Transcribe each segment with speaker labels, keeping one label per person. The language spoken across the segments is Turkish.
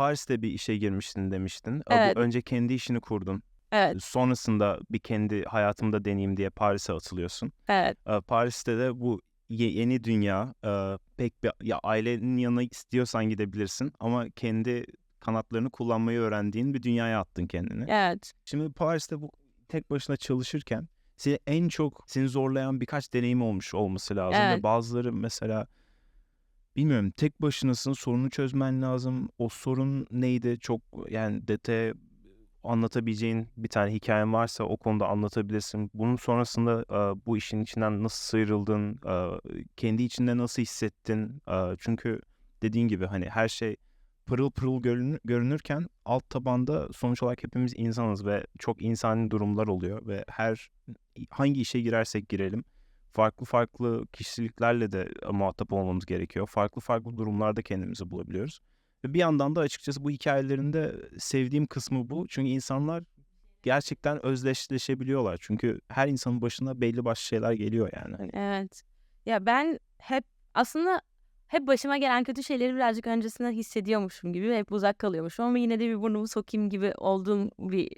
Speaker 1: Paris'te bir işe girmiştin demiştin.
Speaker 2: Evet.
Speaker 1: Önce kendi işini kurdun.
Speaker 2: Evet,
Speaker 1: Sonrasında bir kendi hayatımda deneyeyim diye Paris'e atılıyorsun.
Speaker 2: evet,
Speaker 1: Paris'te de bu ye- yeni dünya pek bir ya ailenin yanına istiyorsan gidebilirsin ama kendi kanatlarını kullanmayı öğrendiğin bir dünyaya attın kendini.
Speaker 2: evet.
Speaker 1: Şimdi Paris'te bu tek başına çalışırken seni en çok seni zorlayan birkaç deneyim olmuş olması lazım
Speaker 2: Evet.
Speaker 1: ve bazıları mesela bilmiyorum tek başınasın sorunu çözmen lazım. O sorun neydi? Çok yani detaya anlatabileceğin bir tane hikayen varsa o konuda anlatabilirsin. Bunun sonrasında bu işin içinden nasıl sıyrıldın? kendi içinde nasıl hissettin? Çünkü dediğin gibi hani her şey pırıl pırıl görünür, görünürken alt tabanda sonuç olarak hepimiz insanız ve çok insani durumlar oluyor ve her hangi işe girersek girelim farklı farklı kişiliklerle de muhatap olmamız gerekiyor. Farklı farklı durumlarda kendimizi bulabiliyoruz. Ve bir yandan da açıkçası bu hikayelerinde sevdiğim kısmı bu. Çünkü insanlar gerçekten özdeşleşebiliyorlar. Çünkü her insanın başına belli başlı şeyler geliyor yani.
Speaker 2: Evet. Ya ben hep aslında hep başıma gelen kötü şeyleri birazcık öncesinden hissediyormuşum gibi hep uzak kalıyormuşum ama yine de bir burnumu sokayım gibi olduğum bir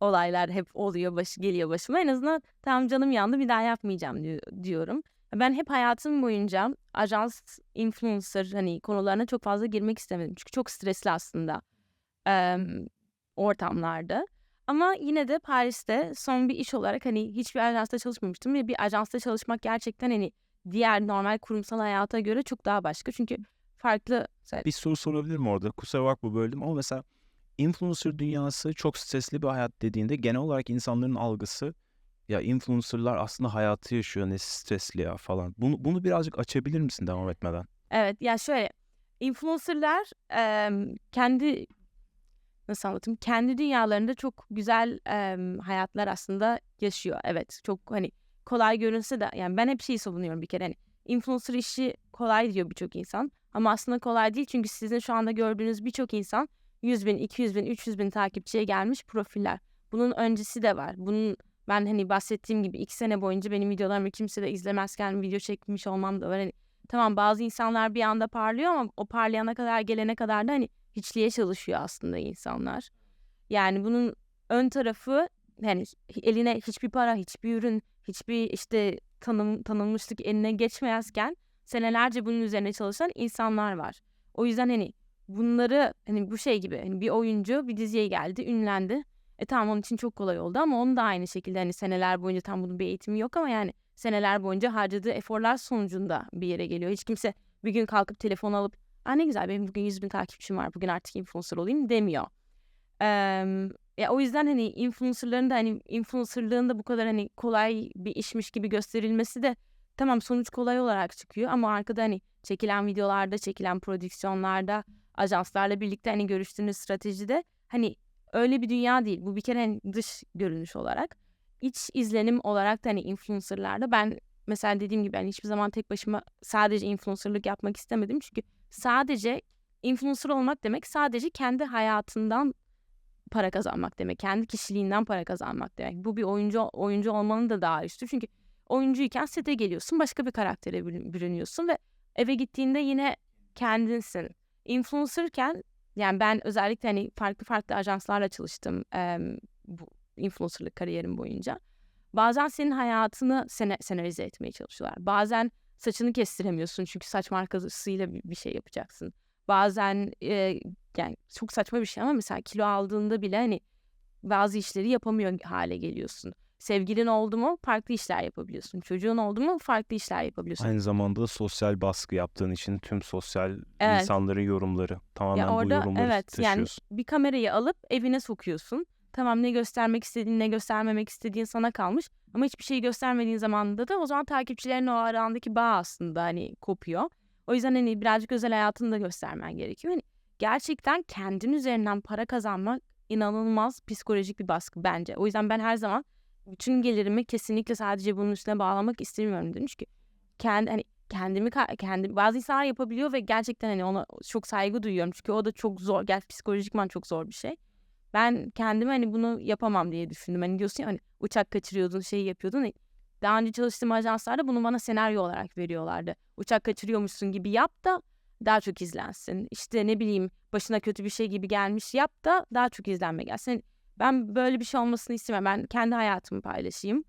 Speaker 2: olaylar hep oluyor, başı geliyor başıma. En azından tamam canım yandı bir daha yapmayacağım diyor, diyorum. Ben hep hayatım boyunca ajans, influencer hani konularına çok fazla girmek istemedim. Çünkü çok stresli aslında em, ortamlarda. Ama yine de Paris'te son bir iş olarak hani hiçbir ajansta çalışmamıştım ve bir ajansta çalışmak gerçekten hani diğer normal kurumsal hayata göre çok daha başka. Çünkü farklı
Speaker 1: bir soru sorabilirim orada. Kusura bakma böldüm ama mesela influencer dünyası çok stresli bir hayat dediğinde genel olarak insanların algısı ya influencerlar aslında hayatı yaşıyor ne stresli ya falan. Bunu, bunu birazcık açabilir misin devam etmeden?
Speaker 2: Evet ya şöyle influencerlar em, kendi nasıl anlatayım kendi dünyalarında çok güzel em, hayatlar aslında yaşıyor. Evet çok hani kolay görünse de yani ben hep şeyi savunuyorum bir kere hani influencer işi kolay diyor birçok insan ama aslında kolay değil çünkü sizin şu anda gördüğünüz birçok insan 100 bin, 200 bin, 300 bin takipçiye gelmiş profiller. Bunun öncesi de var. Bunun ben hani bahsettiğim gibi iki sene boyunca benim videolarımı kimse de izlemezken video çekmiş olmam da var. Hani tamam bazı insanlar bir anda parlıyor ama o parlayana kadar gelene kadar da hani hiçliğe çalışıyor aslında insanlar. Yani bunun ön tarafı hani eline hiçbir para, hiçbir ürün, hiçbir işte tanım tanınmışlık eline geçmeyezken senelerce bunun üzerine çalışan insanlar var. O yüzden hani bunları hani bu şey gibi hani bir oyuncu bir diziye geldi, ünlendi. E tamam onun için çok kolay oldu ama onun da aynı şekilde hani seneler boyunca tam bunun bir eğitimi yok ama yani seneler boyunca harcadığı eforlar sonucunda bir yere geliyor. Hiç kimse bir gün kalkıp telefon alıp Aa ne güzel benim bugün 100 bin takipçim var bugün artık influencer olayım demiyor. Eee, ya o yüzden hani influencerların da hani influencerlığın da bu kadar hani kolay bir işmiş gibi gösterilmesi de tamam sonuç kolay olarak çıkıyor ama arkada hani çekilen videolarda, çekilen prodüksiyonlarda, ajanslarla birlikte hani görüştüğünüz stratejide hani öyle bir dünya değil. Bu bir kere hani dış görünüş olarak. İç izlenim olarak da hani influencerlarda ben mesela dediğim gibi ben hiçbir zaman tek başıma sadece influencerlık yapmak istemedim. Çünkü sadece influencer olmak demek sadece kendi hayatından para kazanmak demek. Kendi kişiliğinden para kazanmak demek. Bu bir oyuncu oyuncu olmanın da daha üstü. Çünkü oyuncuyken sete geliyorsun, başka bir karaktere bürün- bürünüyorsun ve eve gittiğinde yine kendinsin. Influencerken yani ben özellikle hani farklı farklı ajanslarla çalıştım em, bu influencerlık kariyerim boyunca. Bazen senin hayatını sene, senarize etmeye çalışıyorlar. Bazen saçını kestiremiyorsun çünkü saç markasıyla bir, bir şey yapacaksın. Bazen e, yani çok saçma bir şey ama mesela kilo aldığında bile hani bazı işleri yapamıyor hale geliyorsun. Sevgilin oldu mu farklı işler yapabiliyorsun. Çocuğun oldu mu farklı işler yapabiliyorsun.
Speaker 1: Aynı zamanda sosyal baskı yaptığın için tüm sosyal
Speaker 2: Evet.
Speaker 1: insanların yorumları tamamen
Speaker 2: Ya
Speaker 1: bu
Speaker 2: orada
Speaker 1: yorumları
Speaker 2: evet yani
Speaker 1: taşıyorsun.
Speaker 2: bir kamerayı alıp evine sokuyorsun. Tamam ne göstermek istediğin ne göstermemek istediğin sana kalmış. Ama hiçbir şey göstermediğin zamanda da o zaman takipçilerin o arandaki bağ aslında hani kopuyor. O yüzden hani birazcık özel hayatını da göstermen gerekiyor. Hani gerçekten kendin üzerinden para kazanmak inanılmaz psikolojik bir baskı bence. O yüzden ben her zaman bütün gelirimi kesinlikle sadece bunun üstüne bağlamak istemiyorum dedim. Çünkü kendi hani kendimi kendi bazı insanlar yapabiliyor ve gerçekten hani ona çok saygı duyuyorum. Çünkü o da çok zor. Gerçi psikolojikman çok zor bir şey. Ben kendime hani bunu yapamam diye düşündüm. Hani diyorsun ya hani uçak kaçırıyordun, şeyi yapıyordun. Hani daha önce çalıştığım ajanslarda bunu bana senaryo olarak veriyorlardı. Uçak kaçırıyormuşsun gibi yap da daha çok izlensin. İşte ne bileyim başına kötü bir şey gibi gelmiş yap da daha çok izlenme gelsin. Ben böyle bir şey olmasını istemem. Ben kendi hayatımı paylaşayım.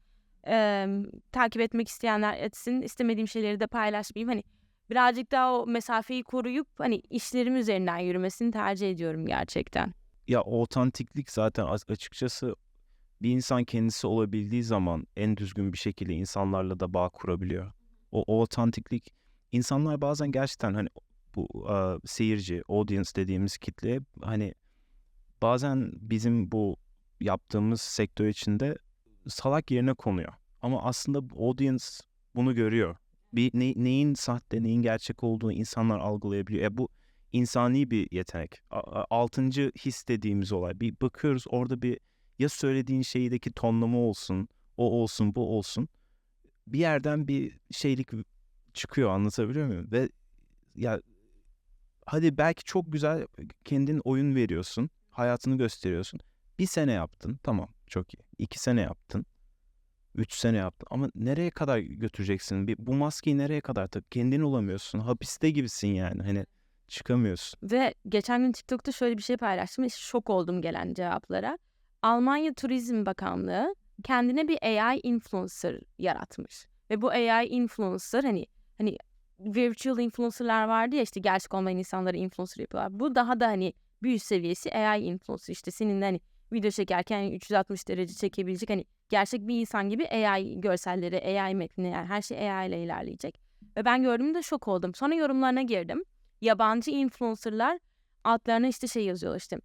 Speaker 2: Ee, takip etmek isteyenler etsin. İstemediğim şeyleri de paylaşmayayım. Hani birazcık daha o mesafeyi koruyup hani işlerim üzerinden yürümesini tercih ediyorum gerçekten.
Speaker 1: Ya otantiklik zaten açıkçası bir insan kendisi olabildiği zaman en düzgün bir şekilde insanlarla da bağ kurabiliyor. O, o otantiklik insanlar bazen gerçekten hani bu e, seyirci, audience dediğimiz kitle hani bazen bizim bu yaptığımız sektör içinde salak yerine konuyor. Ama aslında audience bunu görüyor. Bir ne- neyin sahte, neyin gerçek olduğunu insanlar algılayabiliyor. E bu insani bir yetenek. Altıncı his dediğimiz olay. Bir bakıyoruz orada bir ya söylediğin şeydeki tonlama olsun, o olsun, bu olsun. Bir yerden bir şeylik çıkıyor anlatabiliyor muyum? Ve ya hadi belki çok güzel kendin oyun veriyorsun, hayatını gösteriyorsun. Bir sene yaptın, tamam çok iyi. İki sene yaptın, üç sene yaptın. Ama nereye kadar götüreceksin? Bir, bu maskeyi nereye kadar tak? Kendin olamıyorsun, hapiste gibisin yani. Hani çıkamıyorsun.
Speaker 2: Ve geçen gün TikTok'ta şöyle bir şey paylaştım şok oldum gelen cevaplara. Almanya Turizm Bakanlığı kendine bir AI influencer yaratmış. Ve bu AI influencer hani hani virtual influencer'lar vardı ya işte gerçek olmayan insanları influencer yapıyorlar. Bu daha da hani üst seviyesi AI influencer işte senin hani video çekerken 360 derece çekebilecek hani gerçek bir insan gibi AI görselleri, AI metni yani her şey AI ile ilerleyecek. Ve ben gördüğümde şok oldum. Sonra yorumlarına girdim yabancı influencerlar altlarına işte şey yazıyorlar işte.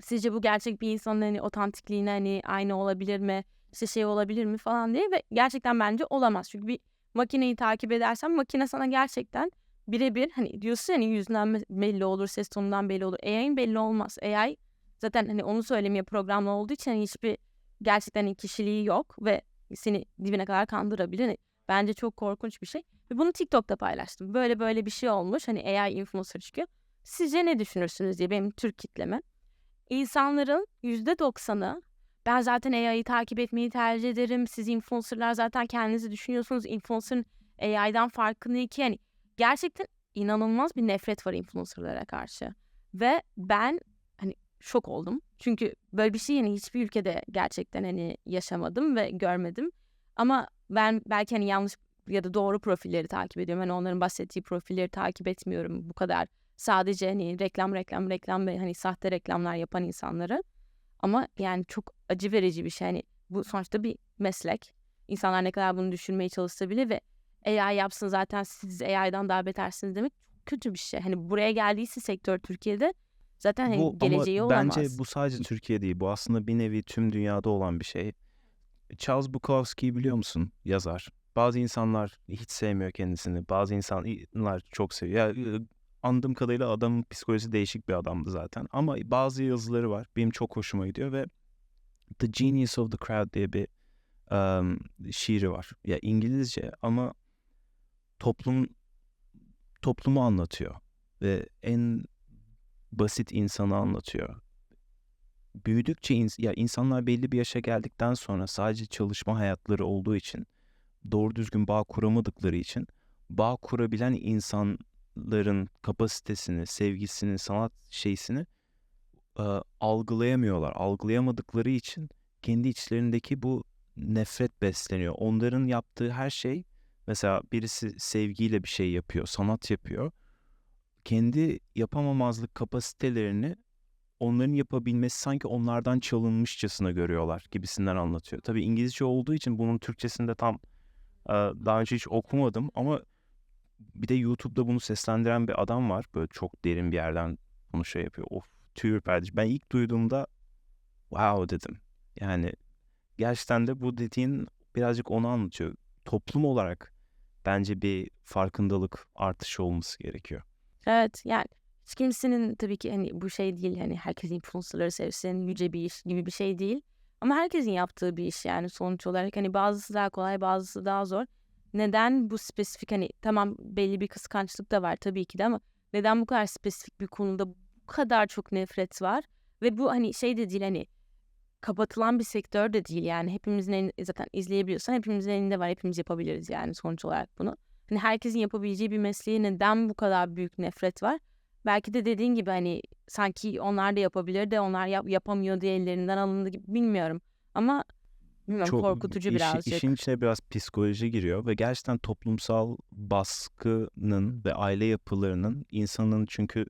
Speaker 2: Sizce bu gerçek bir insanın hani otantikliğine hani aynı olabilir mi? İşte şey olabilir mi falan diye ve gerçekten bence olamaz. Çünkü bir makineyi takip edersen makine sana gerçekten birebir hani diyorsun hani yüzünden belli olur, ses tonundan belli olur. AI'nin belli olmaz. AI zaten hani onu söylemeye programlı olduğu için hani hiçbir gerçekten hani kişiliği yok ve seni dibine kadar kandırabilir. Hani bence çok korkunç bir şey. Ve bunu TikTok'ta paylaştım. Böyle böyle bir şey olmuş. Hani AI influencer çıkıyor. Sizce ne düşünürsünüz diye benim Türk kitleme. İnsanların %90'ı ben zaten AI'yi takip etmeyi tercih ederim. Siz influencerlar zaten kendinizi düşünüyorsunuz. Influencer'ın AI'dan farkı ne ki? Yani gerçekten inanılmaz bir nefret var influencerlara karşı. Ve ben hani şok oldum. Çünkü böyle bir şey yani hiçbir ülkede gerçekten hani yaşamadım ve görmedim. Ama ben belki hani yanlış ya da doğru profilleri takip ediyorum. Hani onların bahsettiği profilleri takip etmiyorum bu kadar. Sadece hani reklam reklam reklam ve hani sahte reklamlar yapan insanları. Ama yani çok acı verici bir şey. Hani bu sonuçta bir meslek. İnsanlar ne kadar bunu düşünmeye çalışsa bile ve AI yapsın zaten siz AI'dan daha betersiniz demek çok kötü bir şey. Hani buraya geldiyse sektör Türkiye'de zaten hani
Speaker 1: Bu
Speaker 2: geleceği
Speaker 1: ama
Speaker 2: olamaz.
Speaker 1: bence bu sadece Türkiye değil. Bu aslında bir nevi tüm dünyada olan bir şey. Charles Bukowski'yi biliyor musun? Yazar. Bazı insanlar hiç sevmiyor kendisini. Bazı insanlar çok seviyor. Ya, e, anladığım kadarıyla adamın psikolojisi değişik bir adamdı zaten. Ama bazı yazıları var. Benim çok hoşuma gidiyor ve The Genius of the Crowd diye bir um, şiiri var. Ya İngilizce ama toplum toplumu anlatıyor ve en basit insanı anlatıyor. Büyüdükçe ins- ya insanlar belli bir yaşa geldikten sonra sadece çalışma hayatları olduğu için doğru düzgün bağ kuramadıkları için bağ kurabilen insanların kapasitesini, sevgisini, sanat şeysini e, algılayamıyorlar. Algılayamadıkları için kendi içlerindeki bu nefret besleniyor. Onların yaptığı her şey mesela birisi sevgiyle bir şey yapıyor, sanat yapıyor. Kendi yapamamazlık kapasitelerini onların yapabilmesi sanki onlardan çalınmışçasına görüyorlar gibisinden anlatıyor. Tabii İngilizce olduğu için bunun Türkçesinde tam daha önce hiç okumadım ama bir de YouTube'da bunu seslendiren bir adam var. Böyle çok derin bir yerden bunu şey yapıyor. Of tüy ürpertici. Ben ilk duyduğumda wow dedim. Yani gerçekten de bu dediğin birazcık onu anlatıyor. Toplum olarak bence bir farkındalık artışı olması gerekiyor.
Speaker 2: Evet yani hiç kimsenin tabii ki hani bu şey değil hani herkes influencerları sevsin yüce bir iş gibi bir şey değil. Ama herkesin yaptığı bir iş yani sonuç olarak hani bazısı daha kolay bazısı daha zor. Neden bu spesifik hani tamam belli bir kıskançlık da var tabii ki de ama neden bu kadar spesifik bir konuda bu kadar çok nefret var? Ve bu hani şey de değil hani kapatılan bir sektör de değil yani hepimizin elinde, zaten izleyebiliyorsan hepimizin elinde var hepimiz yapabiliriz yani sonuç olarak bunu. hani herkesin yapabileceği bir mesleğe neden bu kadar büyük nefret var? Belki de dediğin gibi hani sanki onlar da yapabilir de onlar yap- yapamıyor diye ellerinden alındı gibi bilmiyorum. Ama bilmiyorum
Speaker 1: Çok
Speaker 2: korkutucu
Speaker 1: işi-
Speaker 2: birazcık.
Speaker 1: işin içine biraz psikoloji giriyor ve gerçekten toplumsal baskının ve aile yapılarının insanın çünkü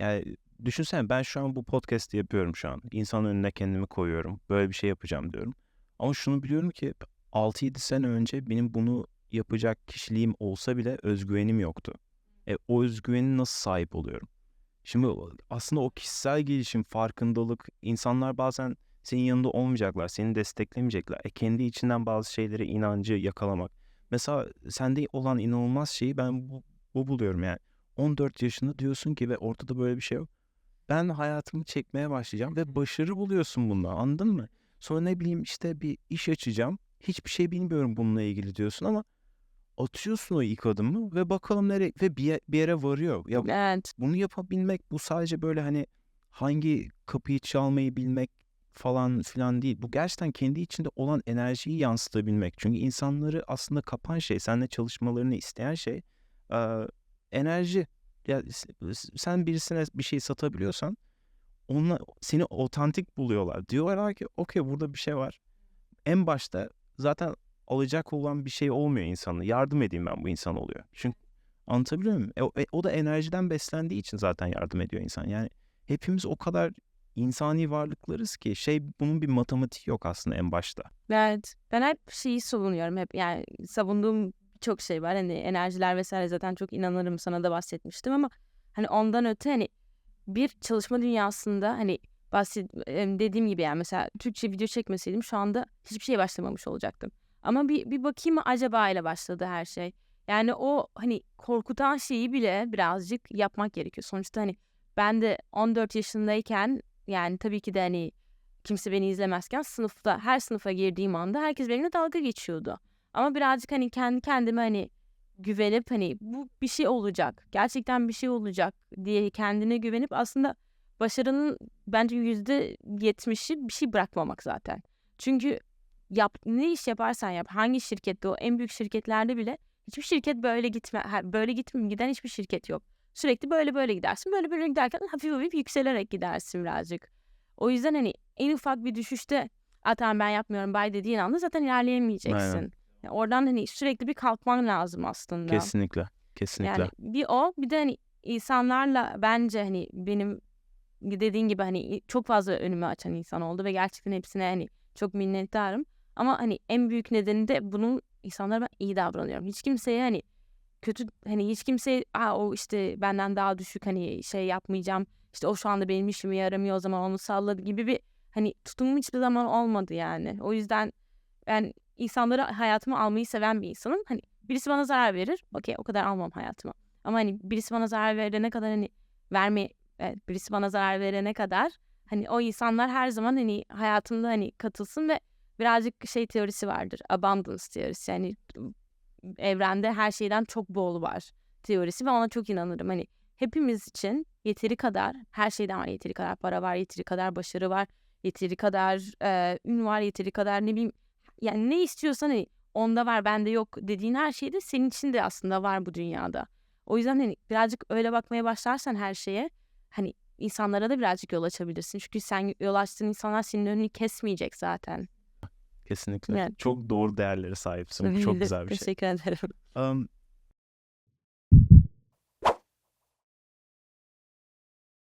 Speaker 1: yani düşünsene ben şu an bu podcast'i yapıyorum şu an. İnsanın önüne kendimi koyuyorum. Böyle bir şey yapacağım diyorum. Ama şunu biliyorum ki 6-7 sene önce benim bunu yapacak kişiliğim olsa bile özgüvenim yoktu. E, o özgüveni nasıl sahip oluyorum? Şimdi aslında o kişisel gelişim, farkındalık, insanlar bazen senin yanında olmayacaklar, seni desteklemeyecekler. E, kendi içinden bazı şeylere inancı yakalamak. Mesela sende olan inanılmaz şeyi ben bu, bu buluyorum yani. 14 yaşında diyorsun ki ve ortada böyle bir şey yok. Ben hayatımı çekmeye başlayacağım ve başarı buluyorsun bundan anladın mı? Sonra ne bileyim işte bir iş açacağım. Hiçbir şey bilmiyorum bununla ilgili diyorsun ama atıyorsun o ilk adımı ve bakalım nereye ve bir, bir yere varıyor. Ya
Speaker 2: Evet.
Speaker 1: bunu yapabilmek bu sadece böyle hani hangi kapıyı çalmayı bilmek falan filan değil. Bu gerçekten kendi içinde olan enerjiyi yansıtabilmek. Çünkü insanları aslında kapan şey, seninle çalışmalarını isteyen şey enerji. Ya sen birisine bir şey satabiliyorsan onunla seni otantik buluyorlar. Diyorlar ki okey burada bir şey var. En başta zaten alacak olan bir şey olmuyor insanı. Yardım edeyim ben bu insan oluyor. Çünkü Anlatabiliyor muyum? E, o, e, o da enerjiden beslendiği için zaten yardım ediyor insan. Yani hepimiz o kadar insani varlıklarız ki şey bunun bir matematiği yok aslında en başta.
Speaker 2: Evet. Ben hep şeyi savunuyorum hep yani savunduğum çok şey var hani enerjiler vesaire zaten çok inanırım sana da bahsetmiştim ama hani ondan öte hani bir çalışma dünyasında hani bahset dediğim gibi yani mesela Türkçe video çekmeseydim şu anda hiçbir şeye başlamamış olacaktım. Ama bir bir bakayım mı acaba ile başladı her şey. Yani o hani korkutan şeyi bile birazcık yapmak gerekiyor. Sonuçta hani ben de 14 yaşındayken yani tabii ki de hani kimse beni izlemezken sınıfta her sınıfa girdiğim anda herkes benimle dalga geçiyordu. Ama birazcık hani kendi kendime hani güvenip hani bu bir şey olacak. Gerçekten bir şey olacak diye kendine güvenip aslında başarının bence yüzde yetmişi bir şey bırakmamak zaten. Çünkü yap ne iş yaparsan yap hangi şirkette o en büyük şirketlerde bile hiçbir şirket böyle gitme böyle gitme giden hiçbir şirket yok. Sürekli böyle böyle gidersin. Böyle böyle giderken hafif hafif yükselerek gidersin birazcık. O yüzden hani en ufak bir düşüşte "Aa, tamam ben yapmıyorum bay dediğin anda zaten ilerleyemeyeceksin.
Speaker 1: Aynen.
Speaker 2: Yani oradan hani sürekli bir kalkman lazım aslında.
Speaker 1: Kesinlikle. Kesinlikle.
Speaker 2: Yani bir o bir de hani insanlarla bence hani benim dediğin gibi hani çok fazla önümü açan insan oldu ve gerçekten hepsine hani çok minnettarım. Ama hani en büyük nedeni de bunun insanlara ben iyi davranıyorum. Hiç kimseye hani kötü hani hiç kimseye Aa, o işte benden daha düşük hani şey yapmayacağım. İşte o şu anda benim işime yaramıyor o zaman onu salladı gibi bir hani tutumum hiçbir zaman olmadı yani. O yüzden ben insanları hayatıma almayı seven bir insanım. Hani birisi bana zarar verir. Okey o kadar almam hayatıma. Ama hani birisi bana zarar verene kadar hani verme evet, birisi bana zarar verene kadar hani o insanlar her zaman hani hayatımda hani katılsın ve birazcık şey teorisi vardır. Abundance teorisi. Yani evrende her şeyden çok bol var teorisi ve ona çok inanırım. Hani hepimiz için yeteri kadar her şeyden var. Yeteri kadar para var, yeteri kadar başarı var, yeteri kadar e, ün var, yeteri kadar ne bileyim yani ne istiyorsan hani onda var bende yok dediğin her şey de senin için de aslında var bu dünyada. O yüzden hani birazcık öyle bakmaya başlarsan her şeye hani insanlara da birazcık yol açabilirsin. Çünkü sen yol açtığın insanlar senin önünü kesmeyecek zaten.
Speaker 1: Kesinlikle.
Speaker 2: Evet.
Speaker 1: Çok doğru değerlere sahipsin. Bu çok güzel bir şey.
Speaker 2: Teşekkür ederim.
Speaker 1: Um,